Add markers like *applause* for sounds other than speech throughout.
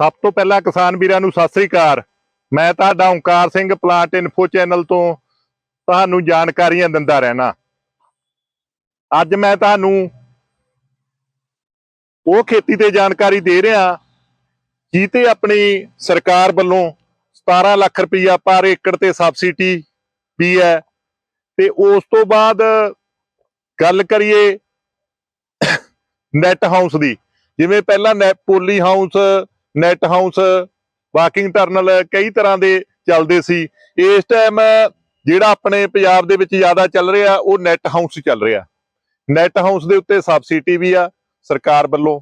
ਸਭ ਤੋਂ ਪਹਿਲਾਂ ਕਿਸਾਨ ਵੀਰਾਂ ਨੂੰ ਸਤਿ ਸ੍ਰੀ ਅਕਾਲ। ਮੈਂ ਤੁਹਾਡਾ Onkar Singh plant info channel ਤੋਂ ਤੁਹਾਨੂੰ ਜਾਣਕਾਰੀਆਂ ਦਿੰਦਾ ਰਹਿਣਾ। ਅੱਜ ਮੈਂ ਤੁਹਾਨੂੰ ਉਹ ਖੇਤੀ ਤੇ ਜਾਣਕਾਰੀ ਦੇ ਰਿਹਾ ਜਿੱਤੇ ਆਪਣੀ ਸਰਕਾਰ ਵੱਲੋਂ 17 ਲੱਖ ਰੁਪਈਆ ਪਰ ਏਕੜ ਤੇ ਸਬਸਿਡੀ ਵੀ ਹੈ ਤੇ ਉਸ ਤੋਂ ਬਾਅਦ ਗੱਲ ਕਰੀਏ *coughs* ਨੈਟ ਹਾਊਸ ਦੀ। ਜਿਵੇਂ ਪਹਿਲਾਂ ਨੈ, poly house net house walking tunnel ਕਈ ਤਰ੍ਹਾਂ ਦੇ ਚੱਲਦੇ ਸੀ। ਇਸ ਟਾਈਮ ਜਿਹੜਾ ਆਪਣੇ ਪੰਜਾਬ ਦੇ ਵਿੱਚ ਜ਼ਿਆਦਾ ਚੱਲ ਰਿਹਾ, ਉਹ ਨੈਟ ਹਾਊਸ ਚੱਲ ਰਿਹਾ। ਨੈਟ ਹਾਊਸ ਦੇ ਉੱਤੇ ਸਬਸਿਡੀ ਵੀ ਆ ਸਰਕਾਰ ਵੱਲੋਂ।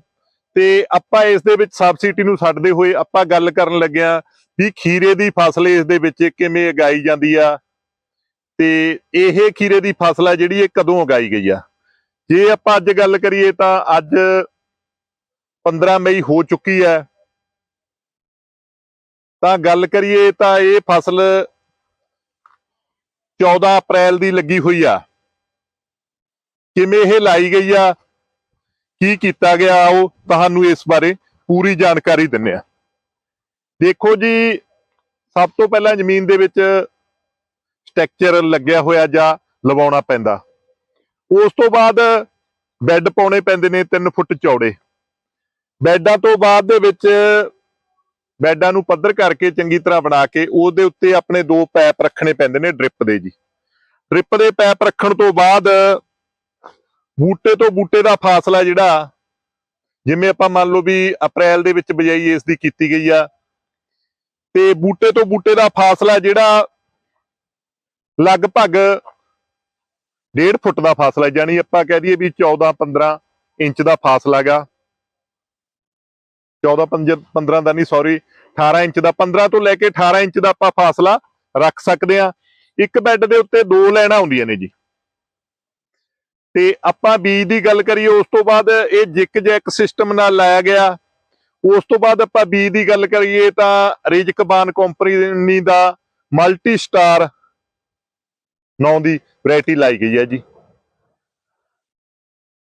ਤੇ ਆਪਾਂ ਇਸ ਦੇ ਵਿੱਚ ਸਬਸਿਡੀ ਨੂੰ ਛੱਡਦੇ ਹੋਏ ਆਪਾਂ ਗੱਲ ਕਰਨ ਲੱਗਿਆ ਵੀ ਖੀਰੇ ਦੀ ਫਸਲ ਇਸ ਦੇ ਵਿੱਚ ਕਿਵੇਂ ਉਗਾਈ ਜਾਂਦੀ ਆ। ਤੇ ਇਹ ਖੀਰੇ ਦੀ ਫਸਲ ਆ ਜਿਹੜੀ ਇਹ ਕਦੋਂ ਉਗਾਈ ਗਈ ਆ। ਜੇ ਆਪਾਂ ਅੱਜ ਗੱਲ ਕਰੀਏ ਤਾਂ ਅੱਜ 15 ਮਈ ਹੋ ਚੁੱਕੀ ਹੈ। ਤਾਂ ਗੱਲ ਕਰੀਏ ਤਾਂ ਇਹ ਫਸਲ 14 ਅਪ੍ਰੈਲ ਦੀ ਲੱਗੀ ਹੋਈ ਆ। ਕਿਵੇਂ ਇਹ ਲਾਈ ਗਈ ਆ? ਕੀ ਕੀਤਾ ਗਿਆ ਉਹ? ਤੁਹਾਨੂੰ ਇਸ ਬਾਰੇ ਪੂਰੀ ਜਾਣਕਾਰੀ ਦਿੰਨੇ ਆ। ਦੇਖੋ ਜੀ, ਸਭ ਤੋਂ ਪਹਿਲਾਂ ਜ਼ਮੀਨ ਦੇ ਵਿੱਚ ਸਟ੍ਰਕਚਰ ਲੱਗਿਆ ਹੋਇਆ ਜਾਂ ਲਵਾਉਣਾ ਪੈਂਦਾ। ਉਸ ਤੋਂ ਬਾਅਦ ਬੈੱਡ ਪਾਉਣੇ ਪੈਂਦੇ ਨੇ 3 ਫੁੱਟ ਚੌੜੇ। ਬੈੱਡਾਂ ਤੋਂ ਬਾਅਦ ਦੇ ਵਿੱਚ ਬੈੱਡਾਂ ਨੂੰ ਪੱਧਰ ਕਰਕੇ ਚੰਗੀ ਤਰ੍ਹਾਂ ਬਣਾ ਕੇ ਉਹਦੇ ਉੱਤੇ ਆਪਣੇ ਦੋ ਪੈਪ ਰੱਖਣੇ ਪੈਂਦੇ ਨੇ ਡ੍ਰਿਪ ਦੇ ਜੀ। ਡ੍ਰਿਪ ਦੇ ਪੈਪ ਰੱਖਣ ਤੋਂ ਬਾਅਦ ਬੂਟੇ ਤੋਂ ਬੂਟੇ ਦਾ ਫਾਸਲਾ ਜਿਹੜਾ, ਜਿਵੇਂ ਆਪਾਂ ਮੰਨ ਲਓ ਵੀ ਅਪ੍ਰੈਲ ਦੇ ਵਿੱਚ ਬਜਾਈ ਇਸ ਦੀ ਕੀਤੀ ਗਈ ਆ, ਤੇ ਬੂਟੇ ਤੋਂ ਬੂਟੇ ਦਾ ਫਾਸਲਾ ਜਿਹੜਾ ਲਗਭਗ 1.5 ਫੁੱਟ ਦਾ ਫਾਸਲਾ ਯਾਨੀ ਆਪਾਂ ਕਹਿ ਦਈਏ ਵੀ 14 15 ਇੰਚ ਦਾ ਫਾਸਲਾ ਗਾ। 14 15 ਦਾ ਨਹੀਂ ਸੌਰੀ 18 ਇੰਚ ਦਾ। 15 ਤੋਂ ਲੈ ਕੇ 18 ਇੰਚ ਦਾ ਆਪਾਂ ਫਾਸਲਾ ਰੱਖ ਸਕਦੇ ਆ ਇੱਕ ਬੈੱਡ ਦੇ ਉੱਤੇ ਦੋ ਲੈਣਾ ਹੁੰਦੀਆਂ ਨੇ ਜੀ। ਤੇ ਆਪਾਂ ਬੀਜ ਦੀ ਗੱਲ ਕਰੀਏ, ਉਸ ਤੋਂ ਬਾਅਦ ਇਹ ਜਿਕ ਜੈਕ ਸਿਸਟਮ ਨਾਲ ਲਾਇਆ ਗਿਆ। ਉਸ ਤੋਂ ਬਾਅਦ ਆਪਾਂ ਬੀਜ ਦੀ ਗੱਲ ਕਰੀਏ ਤਾਂ ਰਿਜਕਬਾਨ ਕੰਪਨੀ ਦਾ ਮਲਟੀ ਸਟਾਰ ਨਾਂ ਦੀ ਵੈਰਾਈਟੀ ਲਾਈ ਗਈ ਹੈ ਜੀ।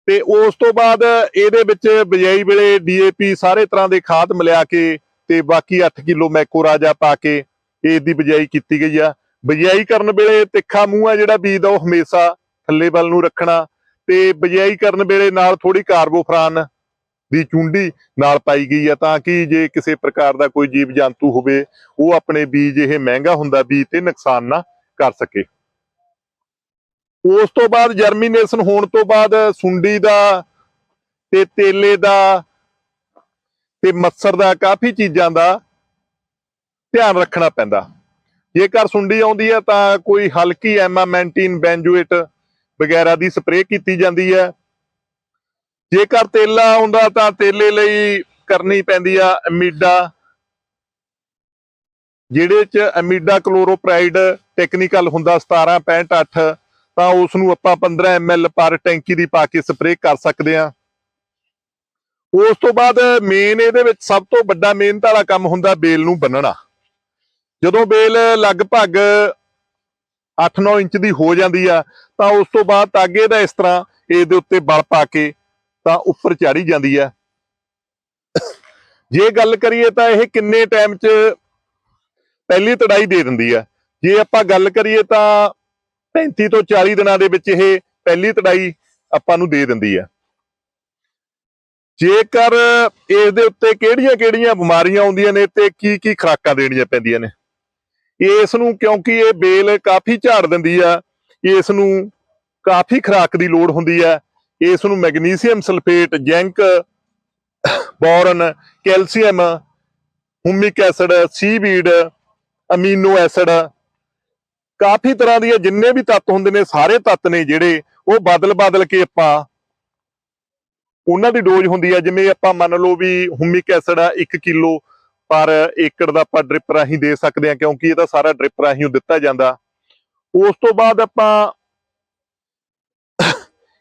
ਤੇ ਉਸ ਤੋਂ ਬਾਅਦ ਇਹਦੇ ਵਿੱਚ ਬਿਜਾਈ ਵੇਲੇ ਡੀਏਪੀ ਸਾਰੇ ਤਰ੍ਹਾਂ ਦੇ ਖਾਦ ਮਿਲਾ ਕੇ ਤੇ ਬਾਕੀ 8 ਕਿਲੋ ਮੈਕੋ ਰਾਜਾ ਪਾ ਕੇ ਇਸ ਦੀ ਬਿਜਾਈ ਕੀਤੀ ਗਈ ਆ। ਬਿਜਾਈ ਕਰਨ ਵੇਲੇ ਤਿੱਖਾ ਮੂੰਹ ਆ ਜਿਹੜਾ ਬੀਜ ਦਾ ਉਹ ਹਮੇਸ਼ਾ ਥੱਲੇ ਵੱਲ ਨੂੰ ਰੱਖਣਾ ਤੇ ਬਿਜਾਈ ਕਰਨ ਵੇਲੇ ਨਾਲ ਥੋੜੀ ਕਾਰਬੋਫਰਾਨ ਦੀ ਚੁੰਡੀ ਨਾਲ ਪਾਈ ਗਈ ਆ ਤਾਂ ਕਿ ਜੇ ਕਿਸੇ ਪ੍ਰਕਾਰ ਦਾ ਕੋਈ ਜੀਵ ਜੰਤੂ ਹੋਵੇ, ਉਹ ਆਪਣੇ ਬੀਜ ਇਹ ਮਹਿੰਗਾ ਹੁੰਦਾ ਬੀਜ ਤੇ ਨੁਕਸਾਨ ਨਾ ਕਰ ਸਕੇ। ਉਸ ਤੋਂ ਬਾਅਦ ਜਰਮੀਨੇਸ਼ਨ ਹੋਣ ਤੋਂ ਬਾਅਦ ਸੁੰਡੀ ਦਾ ਤੇ ਤੇਲੇ ਦਾ ਤੇ ਮੱਛਰ ਦਾ ਕਾਫੀ ਚੀਜ਼ਾਂ ਦਾ ਧਿਆਨ ਰੱਖਣਾ ਪੈਂਦਾ। ਜੇਕਰ ਸੁੰਡੀ ਆਉਂਦੀ ਹੈ ਤਾਂ ਕੋਈ ਹਲਕੀ ਐਮਾਮੈਂਟਿਨ ਬੈਂਜੂਏਟ ਵਗੈਰਾ ਦੀ ਸਪਰੇਅ ਕੀਤੀ ਜਾਂਦੀ ਹੈ। ਜੇਕਰ ਤੇਲਾ ਆਉਂਦਾ ਤਾਂ ਤੇਲੇ ਲਈ ਕਰਨੀ ਪੈਂਦੀ ਆ ਅਮੀਡਾ, ਜਿਹੜੇ ਚ ਅਮੀਡਾ ਕਲੋਰੋਪ੍ਰਾਈਡ ਟੈਕਨੀਕਲ ਹੁੰਦਾ 17.8 ਤਾਂ ਉਸ ਨੂੰ ਆਪਾਂ 15 ml ਪਰ ਟੈਂਕੀ ਦੀ ਪਾ ਕੇ ਸਪਰੇਅ ਕਰ ਸਕਦੇ ਆ ਉਸ ਤੋਂ ਬਾਅਦ ਮੇਨ ਇਹਦੇ ਵਿੱਚ ਸਭ ਤੋਂ ਵੱਡਾ ਮਿਹਨਤ ਵਾਲਾ ਕੰਮ ਹੁੰਦਾ ਬੇਲ ਨੂੰ ਬੰਨਣਾ। ਜਦੋਂ ਬੇਲ ਲਗਭਗ 8-9 ਇੰਚ ਦੀ ਹੋ ਜਾਂਦੀ ਆ, ਤਾਂ ਉਸ ਤੋਂ ਬਾਅਦ ਤਾਗੇ ਦਾ ਇਸ ਤਰ੍ਹਾਂ ਇਹਦੇ ਉੱਤੇ ਬਲ ਪਾ ਕੇ ਤਾਂ ਉੱਪਰ ਚਾੜੀ ਜਾਂਦੀ ਆ। ਜੇ ਗੱਲ ਕਰੀਏ ਤਾਂ ਇਹ ਕਿੰਨੇ ਟਾਈਮ 'ਚ ਪਹਿਲੀ ਤੜਾਈ ਦੇ ਦਿੰਦੀ ਆ। ਜੇ ਆਪਾਂ ਗੱਲ ਕਰੀਏ ਤਾਂ 35 ਤੋਂ 40 ਦਿਨਾਂ ਦੇ ਵਿੱਚ ਇਹ ਪਹਿਲੀ ਤੜਾਈ ਆਪਾਂ ਨੂੰ ਦੇ ਦਿੰਦੀ ਆ। ਜੇਕਰ ਇਸ ਦੇ ਉੱਤੇ ਕਿਹੜੀਆਂ-ਕਿਹੜੀਆਂ ਬਿਮਾਰੀਆਂ ਆਉਂਦੀਆਂ ਨੇ ਤੇ ਕੀ ਕੀ ਖੁਰਾਕਾਂ ਦੇਣੀਆਂ ਪੈਂਦੀਆਂ ਨੇ? ਇਸ ਨੂੰ ਕਿਉਂਕਿ ਇਹ ਬੇਲ ਕਾਫੀ ਝਾੜ ਦਿੰਦੀ ਆ, ਇਸ ਨੂੰ ਕਾਫੀ ਖੁਰਾਕ ਦੀ ਲੋੜ ਹੁੰਦੀ ਆ, ਇਸ ਨੂੰ magnesium sulphate, zinc, boron, calcium, humic acid seaweed amino acid ਕਾਫੀ ਤਰ੍ਹਾਂ ਦੀਆਂ ਜਿੰਨੇ ਵੀ ਤੱਤ ਹੁੰਦੇ ਨੇ, ਸਾਰੇ ਤੱਤ ਨੇ ਜਿਹੜੇ, ਉਹ ਬਦਲ ਬਦਲ ਕੇ ਆਪਾਂ ਉਹਨਾਂ ਦੀ ਡੋਜ਼ ਹੁੰਦੀ ਆ, ਜਿਵੇਂ ਆਪਾਂ ਮੰਨ ਲਓ ਵੀ ਹੁਮਿਕ ਐਸਿਡ ਆ 1 ਕਿਲੋ ਪਰ ਏਕੜ ਦਾ ਆਪਾਂ ਡ੍ਰਿਪ ਰਾਹੀਂ ਦੇ ਸਕਦੇ ਆ, ਕਿਉਂਕਿ ਇਹਦਾ ਸਾਰਾ ਡ੍ਰਿਪ ਰਾਹੀਂ ਦਿੱਤਾ ਜਾਂਦਾ। ਉਸ ਤੋਂ ਬਾਅਦ ਆਪਾਂ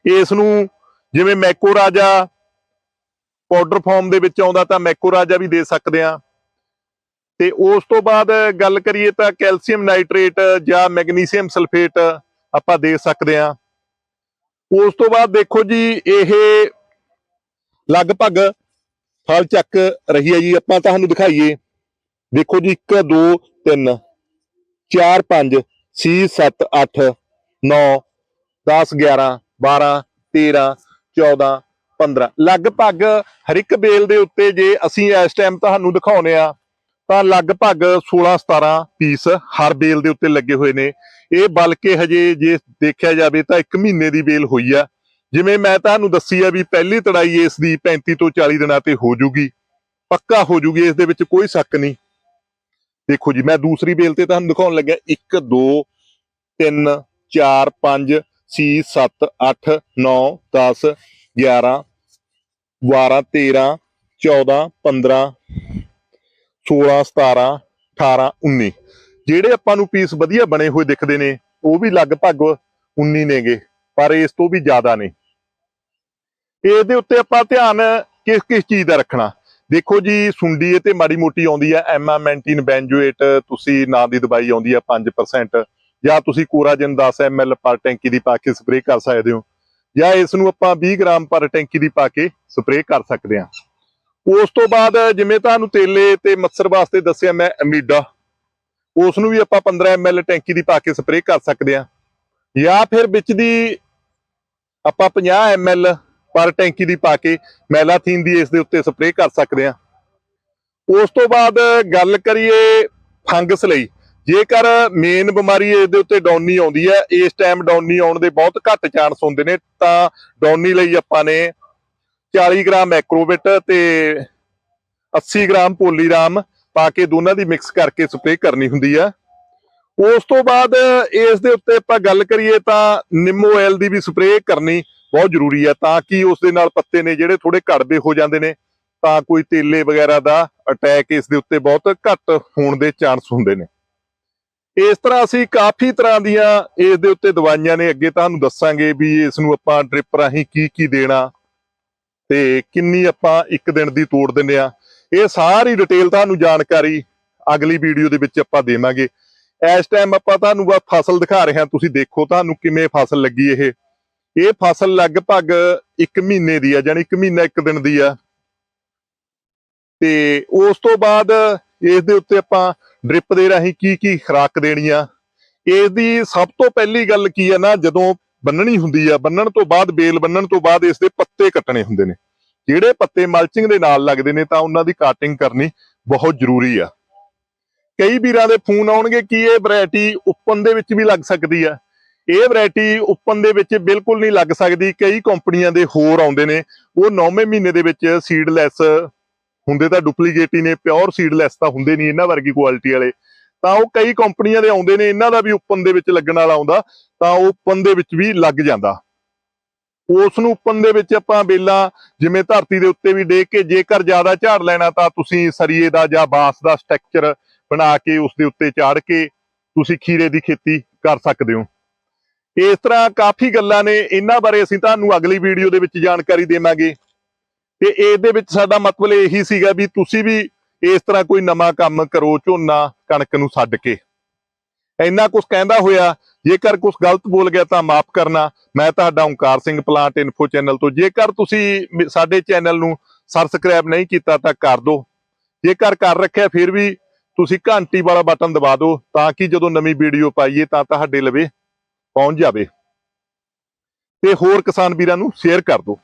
ਇਸ ਨੂੰ ਜਿਵੇਂ ਮੈਕੋ ਰਾਜਾ ਪਾਊਡਰ ਫਾਰਮ ਦੇ ਵਿੱਚ ਆਉਂਦਾ ਤਾਂ ਮੈਕੋ ਰਾਜਾ ਵੀ ਦੇ ਸਕਦੇ ਆ। ਤੇ ਉਸ ਤੋਂ ਬਾਅਦ ਗੱਲ ਕਰੀਏ ਤਾਂ ਕੈਲਸ਼ੀਅਮ ਨਾਈਟ੍ਰੇਟ ਜਾਂ ਮੈਗਨੀਸੀਅਮ ਸਲਫੇਟ ਆਪਾਂ ਦੇ ਸਕਦੇ ਆ ਉਸ ਤੋਂ ਬਾਅਦ ਦੇਖੋ ਜੀ, ਇਹ ਲਗਭਗ ਫਲ ਚੱਕ ਰਹੀ ਹੈ ਜੀ। ਆਪਾਂ ਤੁਹਾਨੂੰ ਦਿਖਾਈਏ। ਦੇਖੋ ਜੀ 1 2 3 4 5 6 7 8 9 10 11 12 13 14 15 ਲਗਭਗ ਹਰ ਇੱਕ ਬੇਲ ਦੇ ਉੱਤੇ ਜੇ ਅਸੀਂ ਇਸ ਟਾਈਮ ਤੁਹਾਨੂੰ ਦਿਖਾਉਨੇ ਆ ਤਾਂ ਲਗਭਗ 16 17 ਪੀਸ ਹਰ ਬੇਲ ਦੇ ਉੱਤੇ ਲੱਗੇ ਹੋਏ ਨੇ। ਇਹ ਬਲਕਿ ਹਜੇ ਜੇ ਦੇਖਿਆ ਜਾਵੇ ਤਾਂ 1 ਮਹੀਨੇ ਦੀ ਬੇਲ ਹੋਈ ਆ। ਜਿਵੇਂ ਮੈਂ ਤੁਹਾਨੂੰ ਦੱਸੀ ਆ ਵੀ ਪਹਿਲੀ ਤੜਾਈ ਇਸ ਦੀ 35 ਤੋਂ 40 ਦਿਨਾਂ ਤੇ ਹੋ ਜੂਗੀ। ਪੱਕਾ ਹੋ ਜੂਗੀ, ਇਸ ਦੇ ਵਿੱਚ ਕੋਈ ਸ਼ੱਕ ਨਹੀਂ। ਦੇਖੋ ਜੀ, ਮੈਂ ਦੂਸਰੀ ਬੇਲ ਤੇ ਤੁਹਾਨੂੰ ਦਿਖਾਉਣ ਲੱਗਿਆ। 1 2 3 4 5 6 7 8 9 10 11 12 13 14 15 16 17 18 19 ਜਿਹੜੇ ਆਪਾਂ ਨੂੰ ਪੀਸ ਵਧੀਆ ਬਣੇ ਹੋਏ ਦਿਖਦੇ ਨੇ, ਉਹ ਵੀ ਲਗਭਗ 19 ਨੇਗੇ, ਪਰ ਇਸ ਤੋਂ ਵੀ ਜ਼ਿਆਦਾ ਨੇ। ਇਹਦੇ ਉੱਤੇ ਆਪਾਂ ਧਿਆਨ ਕਿਸ ਕਿਸ ਚੀਜ਼ ਦਾ ਰੱਖਣਾ? ਦੇਖੋ ਜੀ, ਸੁੰਡੀ ਤੇ ਮਾੜੀ ਮੋਟੀ ਆਉਂਦੀ ਹੈ ਐਮਾਮੈਂਟਿਨ ਬੈਂਜੋਏਟ, ਤੁਸੀਂ ਨਾਂ ਦੀ ਦਵਾਈ ਆਉਂਦੀ ਹੈ 5% ਜਾਂ ਤੁਸੀਂ ਕੋਰਾਜਨ 10 ml ਪਰ ਟੈਂਕੀ ਦੀ ਪਾ ਕੇ ਸਪਰੇਅ ਕਰ ਸਕਦੇ ਹੋ, ਜਾਂ ਇਸ ਨੂੰ ਆਪਾਂ 20 ਗ੍ਰਾਮ ਪਰ ਟੈਂਕੀ ਦੀ ਪਾ ਕੇ ਸਪਰੇਅ ਕਰ ਸਕਦੇ ਹਾਂ। ਉਸ ਤੋਂ ਬਾਅਦ ਜਿਵੇਂ ਤੁਹਾਨੂੰ ਤੇਲੇ ਤੇ ਮੱਛਰ ਵਾਸਤੇ ਦੱਸਿਆ ਮੈਂ ਅਮੀਡਾ ਉਸ ਨੂੰ ਵੀ ਆਪਾਂ 15 ml ਟੈਂਕੀ ਦੀ ਪਾ ਕੇ ਸਪਰੇਅ ਕਰ ਸਕਦੇ ਹਾਂ। ਜਾਂ ਫਿਰ ਵਿੱਚ ਦੀ ਆਪਾਂ 50 ml ਪਰ ਟੈਂਕੀ ਦੀ ਪਾ ਕੇ ਮੈਲਾਥੀਨ ਦੀ ਇਸ ਦੇ ਉੱਤੇ ਸਪਰੇਅ ਕਰ ਸਕਦੇ ਹਾਂ। ਉਸ ਤੋਂ ਬਾਅਦ ਗੱਲ ਕਰੀਏ ਫੰਗਸ ਲਈ, ਜੇਕਰ ਮੇਨ ਬਿਮਾਰੀ ਇਸ ਦੇ ਉੱਤੇ ਡੌਨੀ ਆਉਂਦੀ ਹੈ, ਇਸ ਟਾਈਮ ਡੌਨੀ ਆਉਣ ਦੇ ਬਹੁਤ ਘੱਟ ਚਾਂਸ ਹੁੰਦੇ ਨੇ, ਤਾਂ ਡੌਨੀ ਲਈ ਆਪਾਂ ਨੇ 40 ਗ੍ਰਾਮ ਮੈਕਰੋਵਿਟ ਤੇ 80 ਗ੍ਰਾਮ ਪੋਲੀਰਾਮ ਪਾ ਕੇ ਦੋਨਾਂ ਦੀ ਮਿਕਸ ਕਰਕੇ ਸਪਰੇਅ ਕਰਨੀ ਹੁੰਦੀ ਆ। ਉਸ ਤੋਂ ਬਾਅਦ ਇਸ ਦੇ ਉੱਤੇ ਆਪਾਂ ਗੱਲ ਕਰੀਏ ਤਾਂ ਨਿੰਮੋ ਆਇਲ ਦੀ ਵੀ ਸਪਰੇਅ ਕਰਨੀ ਬਹੁਤ ਜ਼ਰੂਰੀ ਹੈ ਤਾਂ ਕਿ ਉਸ ਦੇ ਨਾਲ ਪੱਤੇ ਨੇ ਜਿਹੜੇ ਥੋੜੇ ਕੜਵੇ ਹੋ ਜਾਂਦੇ ਨੇ ਤਾਂ ਕੋਈ ਤੇਲੇ ਵਗੈਰਾ ਦਾ ਅਟੈਕ ਇਸ ਦੇ ਉੱਤੇ ਬਹੁਤ ਘੱਟ ਹੋਣ ਦੇ ਚਾਂਸ ਹੁੰਦੇ ਨੇ। ਇਸ ਤਰ੍ਹਾਂ ਅਸੀਂ ਕਾਫੀ ਤਰ੍ਹਾਂ ਦੀਆਂ ਇਸ ਦੇ ਉੱਤੇ ਦਵਾਈਆਂ ਨੇ। ਅੱਗੇ ਤੁਹਾਨੂੰ ਦੱਸਾਂਗੇ ਵੀ ਇਸ ਨੂੰ ਆਪਾਂ ਡ੍ਰਿਪ ਰਾਹੀਂ ਕੀ ਕੀ ਦੇਣਾ ਤੇ ਕਿੰਨੀ ਆਪਾਂ ਇੱਕ ਦਿਨ ਦੀ ਤੋੜ ਦਿੰਦੇ ਆ ਇਹ ਸਾਰੀ ਡਿਟੇਲ ਤੁਹਾਨੂੰ ਜਾਣਕਾਰੀ ਅਗਲੀ ਵੀਡੀਓ ਦੇ ਵਿੱਚ ਆਪਾਂ ਦੇਵਾਂਗੇ। ਇਸ ਟਾਈਮ ਆਪਾਂ ਤੁਹਾਨੂੰ ਬਸ ਫਸਲ ਦਿਖਾ ਰਹੇ ਹਾਂ। ਤੁਸੀਂ ਦੇਖੋ ਤੁਹਾਨੂੰ ਕਿਵੇਂ ਫਸਲ ਲੱਗੀ ਇਹ। ਇਹ ਫਸਲ ਲਗਭਗ 1 ਮਹੀਨੇ ਦੀ ਆ ਜਾਨੀ 1 ਮਹੀਨਾ 1 ਦਿਨ ਦੀ ਆ। ਤੇ ਉਸ ਤੋਂ ਬਾਅਦ ਇਸ ਦੇ ਉੱਤੇ ਆਪਾਂ ਡ੍ਰਿਪ ਦੇ ਰਾਹੀਂ ਕੀ ਕੀ ਖੁਰਾਕ ਦੇਣੀ ਆ। ਇਸ ਦੀ ਸਭ ਤੋਂ ਪਹਿਲੀ ਗੱਲ ਕੀ ਆ ਨਾ, ਜਦੋਂ ਬੰਨਣੀ ਹੁੰਦੀ ਆ, ਬੰਨਣ ਤੋਂ ਬਾਅਦ ਬੇਲ, ਬੰਨਣ ਤੋਂ ਬਾਅਦ ਇਸ ਦੇ ਪੱਤੇ ਕੱਟਣੇ ਹੁੰਦੇ ਨੇ। ਜਿਹੜੇ ਪੱਤੇ ਮਲਚਿੰਗ ਦੇ ਨਾਲ ਲੱਗਦੇ ਨੇ ਤਾਂ ਉਹਨਾਂ ਦੀ ਕਾਟਿੰਗ ਕਰਨੀ ਬਹੁਤ ਜ਼ਰੂਰੀ ਆ। ਕਈ ਵੀਰਾਂ ਦੇ ਫੋਨ ਆਉਣਗੇ ਕਿ ਇਹ ਵੈਰਾਈਟੀ ਓਪਨ ਦੇ ਵਿੱਚ ਵੀ ਲੱਗ ਸਕਦੀ ਆ। ਇਹ ਵੈਰਾਈਟੀ ਓਪਨ ਦੇ ਵਿੱਚ ਬਿਲਕੁਲ ਨਹੀਂ ਲੱਗ ਸਕਦੀ। ਕਈ ਕੰਪਨੀਆਂ ਦੇ ਹੋਰ ਆਉਂਦੇ ਨੇ। ਉਹ 9ਵੇਂ ਮਹੀਨੇ ਦੇ ਵਿੱਚ ਸੀਡਲੈਸ ਹੁੰਦੇ ਤਾਂ ਡੁਪਲੀਕੇਟ ਹੀ ਨੇ ਪਿਓਰ ਸੀਡਲੈਸ ਤਾਂ ਹੁੰਦੇ ਨਹੀਂ ਇਹਨਾਂ ਵਰਗੀ ਕੁਆਲਿਟੀ ਵਾਲੇ। ਤਾਂ ਉਹ ਕਈ ਕੰਪਨੀਆਂ ਦੇ ਆਉਂਦੇ ਨੇ, ਇਹਨਾਂ ਦਾ ਵੀ ਉੱਪਨ ਦੇ ਵਿੱਚ ਲੱਗਣ ਵਾਲਾ ਆਉਂਦਾ, ਤਾਂ ਉਹ ਦੇ ਵਿੱਚ ਵੀ ਲੱਗ ਜਾਂਦਾ। ਉਸ ਨੂੰ ਉੱਪਨ ਦੇ ਵਿੱਚ ਆਪਾਂ ਬੇਲਾਂ ਜਿਵੇਂ ਧਰਤੀ ਦੇ ਉੱਤੇ ਵੀ ਡੇਕ ਕੇ ਜੇਕਰ ਜ਼ਿਆਦਾ ਝਾੜ ਲੈਣਾ, ਤਾਂ ਤੁਸੀਂ ਸਰੀਏ ਦਾ ਜਾਂ ਬਾਂਸ ਦਾ ਸਟਰਕਚਰ ਬਣਾ ਕੇ ਉਸ ਦੇ ਉੱਤੇ ਚਾੜ ਕੇ ਤੁਸੀਂ ਖੀਰੇ ਦੀ ਖੇਤੀ ਕਰ ਸਕਦੇ ਹੋ। ਇਸ ਤਰ੍ਹਾਂ ਕਾਫੀ ਗੱਲਾਂ ਨੇ, ਇਹਨਾਂ ਬਾਰੇ ਅਸੀਂ ਤੁਹਾਨੂੰ ਅਗਲੀ ਵੀਡੀਓ ਦੇ ਵਿੱਚ ਜਾਣਕਾਰੀ ਦੇਵਾਂਗੇ। ਤੇ ਇਸ ਦੇ ਵਿੱਚ ਸਾਡਾ ਮਤਲਬ ਇਹੀ ਸੀਗਾ ਵੀ ਤੁਸੀਂ ਵੀ ਇਸ ਤਰ੍ਹਾਂ ਕੋਈ ਨਵਾਂ ਕੰਮ ਕਰੋ, ਝੋਨਾ ਕਣਕ ਨੂੰ ਛੱਡ ਕੇ। ਇੰਨਾ ਕੁਝ ਕਹਿੰਦਾ ਹੋਇਆ, ਜੇਕਰ ਕੁਝ ਗਲਤ ਬੋਲ ਗਿਆ ਤਾਂ ਮਾਫ ਕਰਨਾ। ਮੈਂ ਤੁਹਾਡਾ Onkar Singh plant info channel ਤੋਂ, ਜੇਕਰ ਤੁਸੀਂ ਸਾਡੇ ਚੈਨਲ ਨੂੰ ਸਬਸਕ੍ਰਾਈਬ ਨਹੀਂ ਕੀਤਾ ਤਾਂ ਕਰ ਦਿਓ ਜੇਕਰ ਕਰ ਰੱਖਿਆ, ਫਿਰ ਵੀ ਤੁਸੀਂ ਘੰਟੀ ਵਾਲਾ ਬਟਨ ਦਬਾ ਦਿਓ, ਤਾਂ ਕਿ ਜਦੋਂ ਨਵੀਂ ਵੀਡੀਓ ਪਾਈਏ ਤਾਂ ਤੁਹਾਡੇ ਲਵੇ ਪਹੁੰਚ ਜਾਵੇ। ਤੇ ਹੋਰ ਕਿਸਾਨ ਵੀਰਾਂ ਨੂੰ ਸ਼ੇਅਰ ਕਰ ਦਿਓ।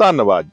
ਧੰਨਵਾਦ